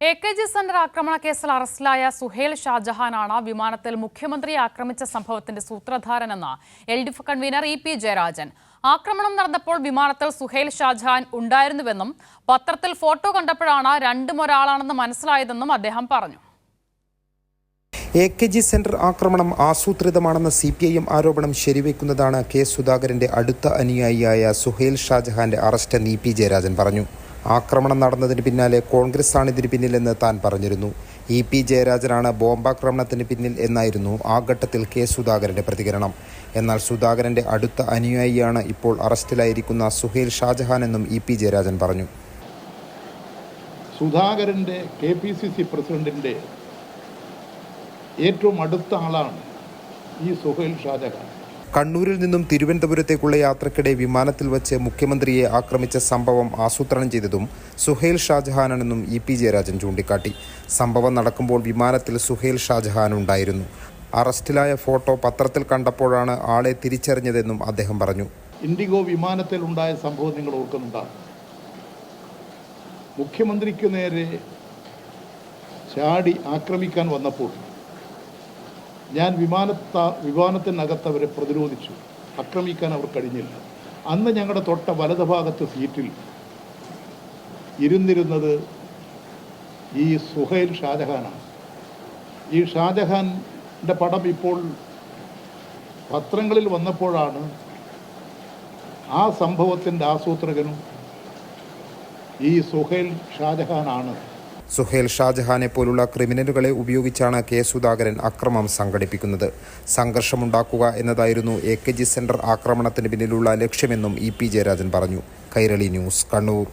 A K G centre ആക്രമണ കേസിൽ അറസ്റ്റിലായ സുഹേൽ ഷാജഹാനാണ് വിമാനത്തിൽ മുഖ്യമന്ത്രിയെ ആക്രമിച്ച സംഭവത്തിന്റെ സൂത്രധാരനെന്ന് L D F convenor E P Jayarajan. ആക്രമണം നടന്നപ്പോൾ വിമാനത്തിൽ സുഹേൽ ഷാജഹാൻ ഉണ്ടായിരുന്നുവെന്നും പത്രത്തിൽ ഫോട്ടോ കണ്ടപ്പോഴാണ് രണ്ടും ഒരാളാണെന്ന് മനസ്സിലായതെന്നും അദ്ദേഹം പറഞ്ഞു. എ കെ ജി സെന്റർ ആക്രമണം ആസൂത്രിതമാണെന്ന സി പി ഐ എം ആരോപണം ശരിവെക്കുന്നതാണ് കെ സുധാകരന്റെ അടുത്ത അനുയായിയായ സുഹേൽ ഷാജഹാന്റെ അറസ്റ്റ് എന്ന് ഇ പി ജയരാജൻ പറഞ്ഞു. ആക്രമണം നടന്നതിന് പിന്നാലെ കോൺഗ്രസ് ആണ് ഇതിന് പിന്നിലെന്ന് താൻ പറഞ്ഞിരുന്നു. ഇ പി ജയരാജനാണ് ബോംബാക്രമണത്തിന് പിന്നിൽ എന്നായിരുന്നു ആ ഘട്ടത്തിൽ കെ സുധാകരന്റെ പ്രതികരണം. എന്നാൽ സുധാകരന്റെ അടുത്ത അനുയായിയാണ് ഇപ്പോൾ അറസ്റ്റിലായിരിക്കുന്ന സുഹേൽ ഷാജഹാൻ എന്നും ഇ പി ജയരാജൻ പറഞ്ഞു. സുധാകരന്റെ കെ പി സി സി പ്രസിഡന്റിന്റെ ഏറ്റവും അടുത്ത ആളാണ് ഈ സുഹേൽ ഷാജഹാൻ. കണ്ണൂരിൽ നിന്നും തിരുവനന്തപുരത്തേക്കുള്ള യാത്രക്കിടെ വിമാനത്തിൽ വച്ച് മുഖ്യമന്ത്രിയെ ആക്രമിച്ച സംഭവം ആസൂത്രണം ചെയ്തതും സുഹേൽ ഷാജഹാനാണെന്നും ഇ പി ജയരാജൻ ചൂണ്ടിക്കാട്ടി. സംഭവം നടക്കുമ്പോൾ വിമാനത്തിൽ സുഹേൽ ഷാജഹാൻ ഉണ്ടായിരുന്നു. അറസ്റ്റിലായ ഫോട്ടോ പത്രത്തിൽ കണ്ടപ്പോഴാണ് ആളെ തിരിച്ചറിഞ്ഞതെന്നും അദ്ദേഹം പറഞ്ഞു. ഇൻഡിഗോ വിമാനത്തിൽ ഉണ്ടായ സംഭവം നിങ്ങൾ ഓർക്കുന്നുണ്ടാകും മുഖ്യമന്ത്രിക്ക് നേരെ ചാടി ആക്രമിക്കാൻ വന്നപ്പോൾ ഞാൻ വിമാനത്ത വിമാനത്തിനകത്ത് അവരെ പ്രതിരോധിച്ചു. ആക്രമിക്കാൻ അവർ കഴിഞ്ഞില്ല. അന്ന് ഞങ്ങളുടെ തൊട്ട വലതുഭാഗത്ത് സീറ്റിൽ ഇരുന്നിരുന്നത് ഈ സുഹൈൽ ഷാജഹാനാണ്. ഈ ഷാജഹാന്റെ പടം ഇപ്പോൾ പത്രങ്ങളിൽ വന്നപ്പോഴാണ് ആ സംഭവത്തിന്റെ ആസൂത്രകനും ഈ സുഹൈൽ ഷാജഹാനാണ്. സുഹേൽ ഷാജഹാനെ പോലുള്ള ക്രിമിനലുകളെ ഉപയോഗിച്ചാണ് കെ സുധാകരൻ അക്രമം സംഘടിപ്പിക്കുന്നത്. സംഘർഷമുണ്ടാക്കുക എന്നതായിരുന്നു എ കെ ജി സെന്റർ ആക്രമണത്തിന് പിന്നിലുള്ള ലക്ഷ്യമെന്നും ഇ പി ജയരാജൻ പറഞ്ഞു. കൈരളി ന്യൂസ് കണ്ണൂർ.